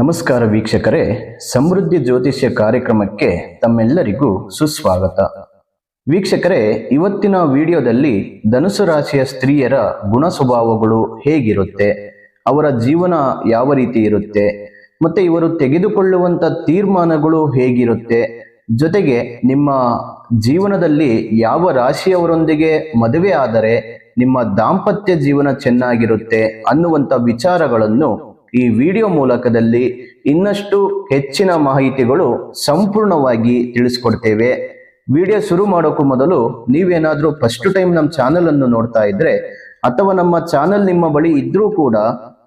ನಮಸ್ಕಾರ ವೀಕ್ಷಕರೇ, ಸಮೃದ್ಧಿ ಜ್ಯೋತಿಷ್ಯ ಕಾರ್ಯಕ್ರಮಕ್ಕೆ ತಮ್ಮೆಲ್ಲರಿಗೂ ಸುಸ್ವಾಗತ. ವೀಕ್ಷಕರೇ, ಇವತ್ತಿನ ವಿಡಿಯೋದಲ್ಲಿ ಧನುಸು ರಾಶಿಯ ಸ್ತ್ರೀಯರ ಗುಣ ಸ್ವಭಾವಗಳು ಹೇಗಿರುತ್ತೆ, ಅವರ ಜೀವನ ಯಾವ ರೀತಿ ಇರುತ್ತೆ, ಮತ್ತೆ ಇವರು ತೆಗೆದುಕೊಳ್ಳುವಂತ ತೀರ್ಮಾನಗಳು ಹೇಗಿರುತ್ತೆ, ಜೊತೆಗೆ ನಿಮ್ಮ ಜೀವನದಲ್ಲಿ ಯಾವ ರಾಶಿಯವರೊಂದಿಗೆ ಮದುವೆ ಆದರೆ ನಿಮ್ಮ ದಾಂಪತ್ಯ ಜೀವನ ಚೆನ್ನಾಗಿರುತ್ತೆ ಅನ್ನುವಂತ ವಿಚಾರಗಳನ್ನು ಈ ವಿಡಿಯೋ ಮೂಲಕದಲ್ಲಿ ಇನ್ನಷ್ಟು ಹೆಚ್ಚಿನ ಮಾಹಿತಿಗಳು ಸಂಪೂರ್ಣವಾಗಿ ತಿಳಿಸ್ಕೊಡ್ತೇವೆ. ವಿಡಿಯೋ ಶುರು ಮಾಡೋಕ್ಕೂ ಮೊದಲು ನೀವೇನಾದರೂ ಫಸ್ಟ್ ಟೈಮ್ ನಮ್ಮ ಚಾನೆಲ್ ಅನ್ನು ನೋಡ್ತಾ ಇದ್ರೆ, ಅಥವಾ ನಮ್ಮ ಚಾನಲ್ ನಿಮ್ಮ ಬಳಿ ಇದ್ರೂ ಕೂಡ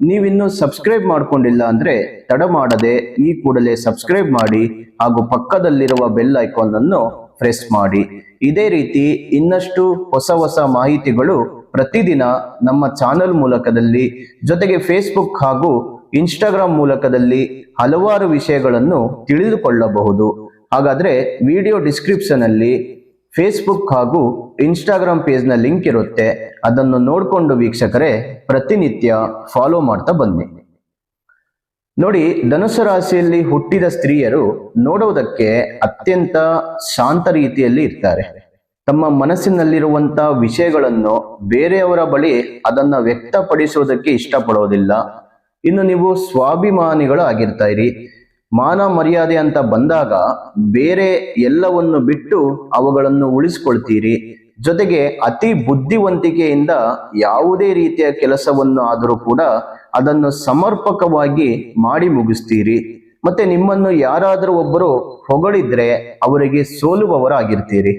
ನೀವಿನ್ನೂ ಸಬ್ಸ್ಕ್ರೈಬ್ ಮಾಡ್ಕೊಂಡಿಲ್ಲ ಅಂದ್ರೆ ತಡ ಮಾಡದೆ ಈ ಕೂಡಲೇ ಸಬ್ಸ್ಕ್ರೈಬ್ ಮಾಡಿ ಹಾಗೂ ಪಕ್ಕದಲ್ಲಿರುವ ಬೆಲ್ ಐಕಾನ್ ಅನ್ನು ಪ್ರೆಸ್ ಮಾಡಿ. ಇದೇ ರೀತಿ ಇನ್ನಷ್ಟು ಹೊಸ ಹೊಸ ಮಾಹಿತಿಗಳು ಪ್ರತಿದಿನ ನಮ್ಮ ಚಾನಲ್ ಮೂಲಕದಲ್ಲಿ, ಜೊತೆಗೆ ಫೇಸ್ಬುಕ್ ಹಾಗೂ ಇನ್ಸ್ಟಾಗ್ರಾಮ್ ಮೂಲಕದಲ್ಲಿ ಹಲವಾರು ವಿಷಯಗಳನ್ನು ತಿಳಿದುಕೊಳ್ಳಬಹುದು. ಹಾಗಾದ್ರೆ ವಿಡಿಯೋ ಡಿಸ್ಕ್ರಿಪ್ಷನ್ ಅಲ್ಲಿ ಫೇಸ್ಬುಕ್ ಹಾಗೂ ಇನ್ಸ್ಟಾಗ್ರಾಮ್ ಪೇಜ್ನ ಲಿಂಕ್ ಇರುತ್ತೆ. ಅದನ್ನು ನೋಡಿಕೊಂಡು ವೀಕ್ಷಕರೇ ಪ್ರತಿನಿತ್ಯ ಫಾಲೋ ಮಾಡ್ತಾ ಬನ್ನಿ. ನೋಡಿ ಧನುಸು ರಾಶಿಯಲ್ಲಿ ಹುಟ್ಟಿದ ಸ್ತ್ರೀಯರು ನೋಡುವುದಕ್ಕೆ ಅತ್ಯಂತ ಶಾಂತ ರೀತಿಯಲ್ಲಿ ಇರ್ತಾರೆ. ತಮ್ಮ ಮನಸ್ಸಿನಲ್ಲಿರುವಂತ ವಿಷಯಗಳನ್ನು ಬೇರೆಯವರ ಬಳಿ ಅದನ್ನ ವ್ಯಕ್ತಪಡಿಸುವುದಕ್ಕೆ ಇಷ್ಟಪಡೋದಿಲ್ಲ. ಇನ್ನು ನೀವು ಸ್ವಾಭಿಮಾನಿಗಳು ಆಗಿರ್ತಾ ಇರಿ. ಮಾನ ಮರ್ಯಾದೆ ಅಂತ ಬಂದಾಗ ಬೇರೆ ಎಲ್ಲವನ್ನು ಬಿಟ್ಟು ಅವುಗಳನ್ನು ಉಳಿಸ್ಕೊಳ್ತೀರಿ. ಜೊತೆಗೆ ಅತಿ ಬುದ್ಧಿವಂತಿಕೆಯಿಂದ ಯಾವುದೇ ರೀತಿಯ ಕೆಲಸವನ್ನು ಆದರೂ ಕೂಡ ಅದನ್ನು ಸಮರ್ಪಕವಾಗಿ ಮಾಡಿ ಮುಗಿಸ್ತೀರಿ. ಮತ್ತೆ ನಿಮ್ಮನ್ನು ಯಾರಾದರೂ ಒಬ್ಬರು ಹೊಗಳಿದ್ರೆ ಅವರಿಗೆ ಸೋಲುವವರಾಗಿರ್ತೀರಿ.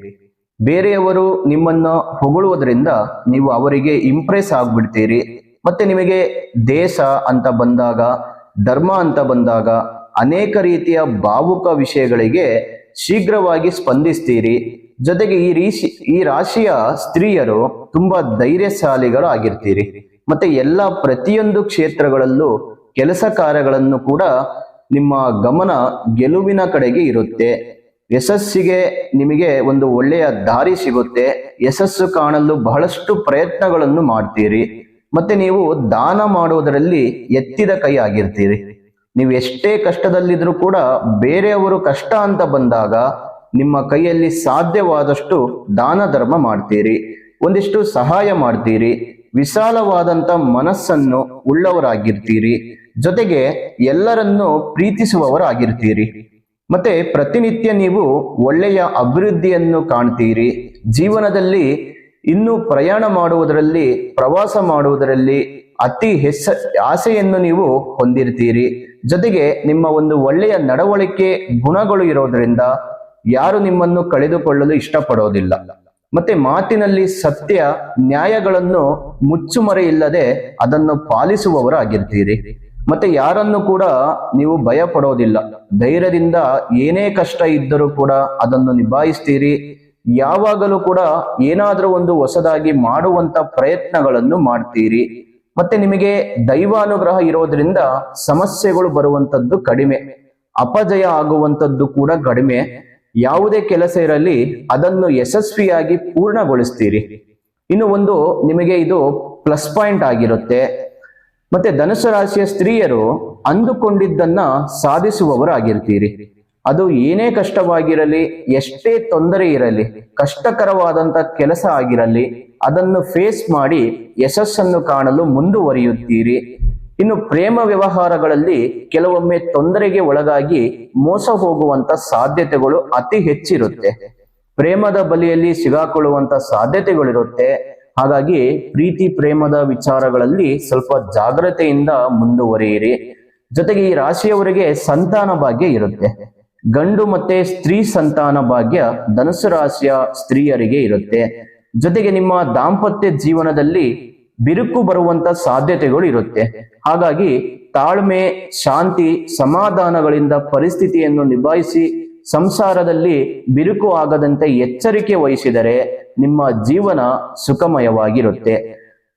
ಬೇರೆಯವರು ನಿಮ್ಮನ್ನು ಹೊಗಳುವುದರಿಂದ ನೀವು ಅವರಿಗೆ ಇಂಪ್ರೆಸ್ ಆಗ್ಬಿಡ್ತೀರಿ. ಮತ್ತೆ ನಿಮಗೆ ದೇಶ ಅಂತ ಬಂದಾಗ, ಧರ್ಮ ಅಂತ ಬಂದಾಗ ಅನೇಕ ರೀತಿಯ ಭಾವುಕ ವಿಷಯಗಳಿಗೆ ಶೀಘ್ರವಾಗಿ ಸ್ಪಂದಿಸ್ತೀರಿ. ಜೊತೆಗೆ ಈ ರೀಶಿ, ಈ ರಾಶಿಯ ಸ್ತ್ರೀಯರು ತುಂಬಾ ಧೈರ್ಯಶಾಲಿಗಳು ಆಗಿರ್ತೀರಿ. ಮತ್ತೆ ಎಲ್ಲ ಪ್ರತಿಯೊಂದು ಕ್ಷೇತ್ರಗಳಲ್ಲೂ ಕೆಲಸ ಕಾರ್ಯಗಳನ್ನು ಕೂಡ ನಿಮ್ಮ ಗಮನ ಗೆಲುವಿನ ಕಡೆಗೆ ಇರುತ್ತೆ. ಯಶಸ್ಸಿಗೆ ನಿಮಗೆ ಒಂದು ಒಳ್ಳೆಯ ದಾರಿ ಸಿಗುತ್ತೆ. ಯಶಸ್ಸು ಕಾಣಲು ಬಹಳಷ್ಟು ಪ್ರಯತ್ನಗಳನ್ನು ಮಾಡ್ತೀರಿ. ಮತ್ತೆ ನೀವು ದಾನ ಮಾಡುವುದರಲ್ಲಿ ಎತ್ತಿದ ಕೈ ಆಗಿರ್ತೀರಿ. ನೀವು ಎಷ್ಟೇ ಕಷ್ಟದಲ್ಲಿದ್ರೂ ಕೂಡ ಬೇರೆಯವರು ಕಷ್ಟ ಅಂತ ಬಂದಾಗ ನಿಮ್ಮ ಕೈಯಲ್ಲಿ ಸಾಧ್ಯವಾದಷ್ಟು ದಾನ ಧರ್ಮ ಮಾಡ್ತೀರಿ. ಒಂದಿಷ್ಟು ಸಹಾಯ ಮಾಡ್ತೀರಿ. ವಿಶಾಲವಾದಂತ ಮನಸ್ಸನ್ನು ಉಳ್ಳವರಾಗಿರ್ತೀರಿ. ಜೊತೆಗೆ ಎಲ್ಲರನ್ನು ಪ್ರೀತಿಸುವವರಾಗಿರ್ತೀರಿ. ಮತ್ತೆ ಪ್ರತಿನಿತ್ಯ ನೀವು ಒಳ್ಳೆಯ ಅಭಿವೃದ್ಧಿಯನ್ನು ಕಾಣ್ತೀರಿ. ಜೀವನದಲ್ಲಿ ಇನ್ನು ಪ್ರಯಾಣ ಮಾಡುವುದರಲ್ಲಿ, ಪ್ರವಾಸ ಮಾಡುವುದರಲ್ಲಿ ಅತಿ ಹೆಸ, ಆಸೆಯನ್ನು ನೀವು ಹೊಂದಿರ್ತೀರಿ. ಜೊತೆಗೆ ನಿಮ್ಮ ಒಂದು ಒಳ್ಳೆಯ ನಡವಳಿಕೆ ಗುಣಗಳು ಇರೋದ್ರಿಂದ ಯಾರು ನಿಮ್ಮನ್ನು ಕಳೆದುಕೊಳ್ಳಲು ಇಷ್ಟಪಡೋದಿಲ್ಲ. ಮತ್ತೆ ಮಾತಿನಲ್ಲಿ ಸತ್ಯ, ನ್ಯಾಯಗಳನ್ನು ಮುಚ್ಚುಮರೆ ಇಲ್ಲದೆ ಅದನ್ನು ಪಾಲಿಸುವವರಾಗಿರ್ತೀರಿ. ಮತ್ತೆ ಯಾರನ್ನು ಕೂಡ ನೀವು ಭಯ ಪಡೋದಿಲ್ಲ ಧೈರ್ಯದಿಂದ ಏನೇ ಕಷ್ಟ ಇದ್ದರೂ ಕೂಡ ಅದನ್ನು ನಿಭಾಯಿಸ್ತೀರಿ. ಯಾವಾಗಲೂ ಕೂಡ ಏನಾದರೂ ಒಂದು ಹೊಸದಾಗಿ ಮಾಡುವಂತ ಪ್ರಯತ್ನಗಳನ್ನು ಮಾಡ್ತೀರಿ. ಮತ್ತೆ ನಿಮಗೆ ದೈವಾನುಗ್ರಹ ಇರೋದ್ರಿಂದ ಸಮಸ್ಯೆಗಳು ಬರುವಂತದ್ದು ಕಡಿಮೆ. ಅಪಜಯ ಆಗುವಂತದ್ದು ಕೂಡ ಕಡಿಮೆ. ಯಾವುದೇ ಕೆಲಸ ಇರಲಿ ಅದನ್ನು ಯಶಸ್ವಿಯಾಗಿ ಪೂರ್ಣಗೊಳಿಸ್ತೀರಿ. ಇನ್ನು ಒಂದು ನಿಮಗೆ ಇದು ಪ್ಲಸ್ ಪಾಯಿಂಟ್ ಆಗಿರುತ್ತೆ. ಮತ್ತೆ ಧನುಸು ರಾಶಿಯ ಸ್ತ್ರೀಯರು ಅಂದುಕೊಂಡಿದ್ದನ್ನ ಸಾಧಿಸುವವರಾಗಿರ್ತೀರಿ. ಅದು ಏನೇ ಕಷ್ಟವಾಗಿರಲಿ, ಎಷ್ಟೇ ತೊಂದರೆ ಇರಲಿ, ಕಷ್ಟಕರವಾದಂತ ಕೆಲಸ ಆಗಿರಲಿ, ಅದನ್ನು ಫೇಸ್ ಮಾಡಿ ಯಶಸ್ಸನ್ನು ಕಾಣಲು ಮುಂದುವರಿಯುತ್ತೀರಿ. ಇನ್ನು ಪ್ರೇಮ ವ್ಯವಹಾರಗಳಲ್ಲಿ ಕೆಲವೊಮ್ಮೆ ತೊಂದರೆಗೆ ಒಳಗಾಗಿ ಮೋಸ ಹೋಗುವಂತ ಸಾಧ್ಯತೆಗಳು ಅತಿ ಹೆಚ್ಚಿರುತ್ತೆ. ಪ್ರೇಮದ ಬಲಿಯಲ್ಲಿ ಸಿಗಾಕೊಳ್ಳುವಂತ ಸಾಧ್ಯತೆಗಳಿರುತ್ತೆ. ಹಾಗಾಗಿ ಪ್ರೀತಿ ಪ್ರೇಮದ ವಿಚಾರಗಳಲ್ಲಿ ಸ್ವಲ್ಪ ಜಾಗ್ರತೆಯಿಂದ ಮುಂದುವರಿಯಿರಿ. ಜೊತೆಗೆ ಈ ರಾಶಿಯವರಿಗೆ ಸಂತಾನ ಭಾಗ್ಯ ಇರುತ್ತೆ. ಗಂಡು ಮತ್ತೆ ಸ್ತ್ರೀ ಸಂತಾನ ಭಾಗ್ಯ ಧನುಸು ರಾಶಿಯ ಸ್ತ್ರೀಯರಿಗೆ ಇರುತ್ತೆ. ಜೊತೆಗೆ ನಿಮ್ಮ ದಾಂಪತ್ಯ ಜೀವನದಲ್ಲಿ ಬಿರುಕು ಬರುವಂತ ಸಾಧ್ಯತೆಗಳು ಇರುತ್ತೆ. ಹಾಗಾಗಿ ತಾಳ್ಮೆ, ಶಾಂತಿ, ಸಮಾಧಾನಗಳಿಂದ ಪರಿಸ್ಥಿತಿಯನ್ನು ನಿಭಾಯಿಸಿ ಸಂಸಾರದಲ್ಲಿ ಬಿರುಕು ಆಗದಂತೆ ಎಚ್ಚರಿಕೆ ವಹಿಸಿದರೆ ನಿಮ್ಮ ಜೀವನ ಸುಖಮಯವಾಗಿರುತ್ತೆ.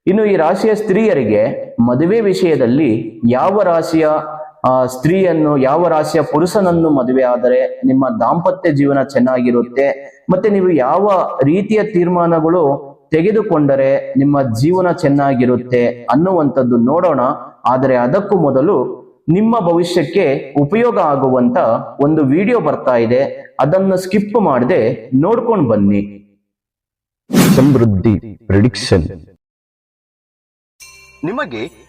ಇನ್ನು ಈ ರಾಶಿಯ ಸ್ತ್ರೀಯರಿಗೆ ಮದುವೆ ವಿಷಯದಲ್ಲಿ ಯಾವ ರಾಶಿಯ ಆ ಸ್ತ್ರೀಯನ್ನು ಯಾವ ರಾಶಿಯ ಪುರುಷನನ್ನು ಮದುವೆ ಆದರೆ ನಿಮ್ಮ ದಾಂಪತ್ಯ ಜೀವನ ಚೆನ್ನಾಗಿರುತ್ತೆ. ಮತ್ತೆ ನೀವು ಯಾವ ರೀತಿಯ ತೀರ್ಮಾನಗಳು ತೆಗೆದುಕೊಂಡರೆ ನಿಮ್ಮ ಜೀವನ ಚೆನ್ನಾಗಿರುತ್ತೆ ಅನ್ನುವಂಥದ್ದು ನೋಡೋಣ. ಆದರೆ ಅದಕ್ಕೂ ಮೊದಲು ನಿಮ್ಮ ಭವಿಷ್ಯಕ್ಕೆ ಉಪಯೋಗ ಆಗುವಂತ ಒಂದು ವಿಡಿಯೋ ಬರ್ತಾ ಇದೆ. ಅದನ್ನು ಸ್ಕಿಪ್ ಮಾಡದೆ ನೋಡ್ಕೊಂಡು ಬನ್ನಿ. ಸಮೃದ್ಧಿ ಪ್ರಿಡಿಕ್ಷನ್. ನಿಮಗೆ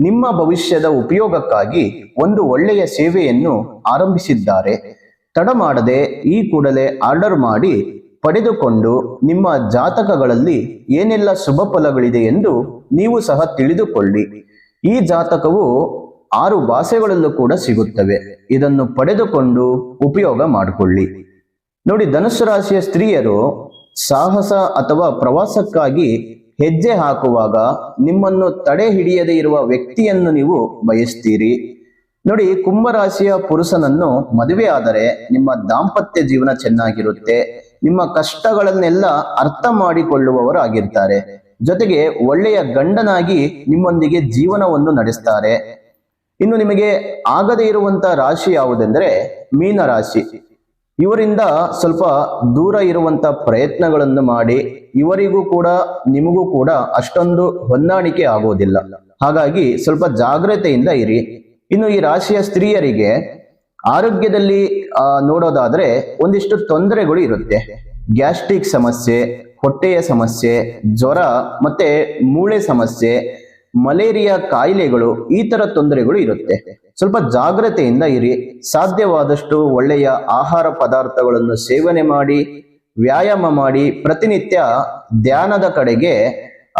ನಿಮ್ಮ ಭವಿಷ್ಯದ ಉಪಯೋಗಕ್ಕಾಗಿ ಒಂದು ಒಳ್ಳೆಯ ಸೇವೆಯನ್ನು ಆರಂಭಿಸಿದ್ದಾರೆ. ತಡ ಮಾಡದೆ ಈ ಕೂಡಲೇ ಆರ್ಡರ್ ಮಾಡಿ ಪಡೆದುಕೊಂಡು ನಿಮ್ಮ ಜಾತಕಗಳಲ್ಲಿ ಏನೆಲ್ಲ ಶುಭ ಫಲಗಳಿದೆ ಎಂದು ನೀವು ಸಹ ತಿಳಿದುಕೊಳ್ಳಿ. ಈ ಜಾತಕವು ಆರು ಭಾಷೆಗಳಲ್ಲೂ ಕೂಡ ಸಿಗುತ್ತವೆ. ಇದನ್ನು ಪಡೆದುಕೊಂಡು ಉಪಯೋಗ ಮಾಡಿಕೊಳ್ಳಿ. ನೋಡಿ, ಧನುಸ್ಸು ರಾಶಿಯ ಸ್ತ್ರೀಯರು ಸಾಹಸ ಅಥವಾ ಪ್ರವಾಸಕ್ಕಾಗಿ ಹೆಜ್ಜೆ ಹಾಕುವಾಗ ನಿಮ್ಮನ್ನು ತಡೆ ಹಿಡಿಯದೇ ಇರುವ ವ್ಯಕ್ತಿಯನ್ನು ನೀವು ಬಯಸ್ತೀರಿ. ನೋಡಿ, ಕುಂಭರಾಶಿಯ ಪುರುಷನನ್ನು ಮದುವೆ ಆದರೆ ನಿಮ್ಮ ದಾಂಪತ್ಯ ಜೀವನ ಚೆನ್ನಾಗಿರುತ್ತೆ. ನಿಮ್ಮ ಕಷ್ಟಗಳನ್ನೆಲ್ಲ ಅರ್ಥ ಮಾಡಿಕೊಳ್ಳುವವರಾಗಿರ್ತಾರೆ. ಜೊತೆಗೆ ಒಳ್ಳೆಯ ಗಂಡನಾಗಿ ನಿಮ್ಮೊಂದಿಗೆ ಜೀವನವನ್ನು ನಡೆಸ್ತಾರೆ. ಇನ್ನು ನಿಮಗೆ ಆಗದೇ ಇರುವಂತ ರಾಶಿ ಯಾವುದೆಂದರೆ ಮೀನ ರಾಶಿ ಇವರಿಂದ ಸ್ವಲ್ಪ ದೂರ ಇರುವಂತ ಪ್ರಯತ್ನಗಳನ್ನು ಮಾಡಿ ಇವರಿಗೂ ಕೂಡ, ನಿಮಗೂ ಕೂಡ ಅಷ್ಟೊಂದು ಹೊಂದಾಣಿಕೆ ಆಗೋದಿಲ್ಲ. ಹಾಗಾಗಿ ಸ್ವಲ್ಪ ಜಾಗ್ರತೆಯಿಂದ ಇರಿ. ಇನ್ನು ಈ ರಾಶಿಯ ಸ್ತ್ರೀಯರಿಗೆ ಆರೋಗ್ಯದಲ್ಲಿ ನೋಡೋದಾದ್ರೆ ಒಂದಿಷ್ಟು ತೊಂದರೆಗಳು ಇರುತ್ತೆ. ಗ್ಯಾಸ್ಟ್ರಿಕ್ ಸಮಸ್ಯೆ, ಹೊಟ್ಟೆಯ ಸಮಸ್ಯೆ, ಜ್ವರ ಮತ್ತೆ ಮೂಳೆ ಸಮಸ್ಯೆ ಮಲೇರಿಯಾ ಕಾಯಿಲೆಗಳು ಈ ತರ ತೊಂದರೆಗಳು ಇರುತ್ತೆ. ಸ್ವಲ್ಪ ಜಾಗ್ರತೆಯಿಂದ ಇರಿ. ಸಾಧ್ಯವಾದಷ್ಟು ಒಳ್ಳೆಯ ಆಹಾರ ಪದಾರ್ಥಗಳನ್ನು ಸೇವನೆ ಮಾಡಿ, ವ್ಯಾಯಾಮ ಮಾಡಿ, ಪ್ರತಿನಿತ್ಯ ಧ್ಯಾನದ ಕಡೆಗೆ,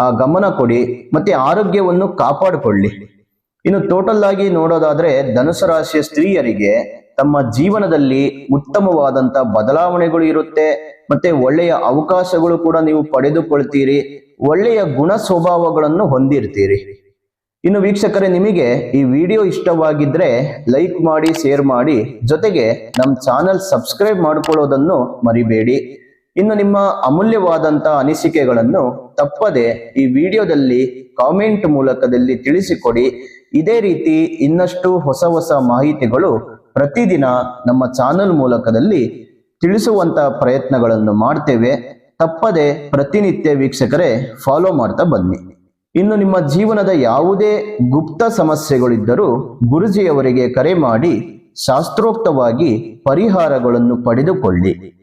ಆ, ಗಮನ ಕೊಡಿ, ಮತ್ತೆ ಆರೋಗ್ಯವನ್ನು ಕಾಪಾಡಿಕೊಳ್ಳಿ. ಇನ್ನು ಟೋಟಲ್ ಆಗಿ ನೋಡೋದಾದ್ರೆ, ಧನುಸು ರಾಶಿಯ ಸ್ತ್ರೀಯರಿಗೆ ತಮ್ಮ ಜೀವನದಲ್ಲಿ ಉತ್ತಮವಾದಂತ ಬದಲಾವಣೆಗಳು ಇರುತ್ತೆ, ಮತ್ತೆ ಒಳ್ಳೆಯ ಅವಕಾಶಗಳು ಕೂಡ ನೀವು ಪಡೆದುಕೊಳ್ತೀರಿ. ಒಳ್ಳೆಯ ಗುಣ ಸ್ವಭಾವಗಳನ್ನು ಹೊಂದಿರ್ತೀರಿ. ಇನ್ನು ವೀಕ್ಷಕರೇ, ನಿಮಗೆ ಈ ವಿಡಿಯೋ ಇಷ್ಟವಾಗಿದ್ರೆ ಲೈಕ್ ಮಾಡಿ, ಶೇರ್ ಮಾಡಿ, ಜೊತೆಗೆ ನಮ್ಮ ಚಾನಲ್ ಸಬ್ಸ್ಕ್ರೈಬ್ ಮಾಡ್ಕೊಳ್ಳೋದನ್ನು ಮರಿಬೇಡಿ. ಇನ್ನು ನಿಮ್ಮ ಅಮೂಲ್ಯವಾದಂತ ಅನಿಸಿಕೆಗಳನ್ನು ತಪ್ಪದೆ ಈ ವಿಡಿಯೋದಲ್ಲಿ ಕಾಮೆಂಟ್ ಮೂಲಕದಲ್ಲಿ ತಿಳಿಸಿಕೊಡಿ. ಇದೇ ರೀತಿ ಇನ್ನಷ್ಟು ಹೊಸ ಹೊಸ ಮಾಹಿತಿಗಳು ಪ್ರತಿದಿನ ನಮ್ಮ ಚಾನಲ್ ಮೂಲಕದಲ್ಲಿ ತಿಳಿಸುವಂತ ಪ್ರಯತ್ನಗಳನ್ನು ಮಾಡ್ತೇವೆ. ತಪ್ಪದೆ ಪ್ರತಿನಿತ್ಯ ವೀಕ್ಷಕರೇ ಫಾಲೋ ಮಾಡ್ತಾ ಬನ್ನಿ. ಇನ್ನು ನಿಮ್ಮ ಜೀವನದ ಯಾವುದೇ ಗುಪ್ತ ಸಮಸ್ಯೆಗಳಿದ್ದರೂ ಗುರುಜಿಯವರಿಗೆ ಕರೆ ಮಾಡಿ ಶಾಸ್ತ್ರೋಕ್ತವಾಗಿ ಪರಿಹಾರಗಳನ್ನು ಪಡೆದುಕೊಳ್ಳಿ.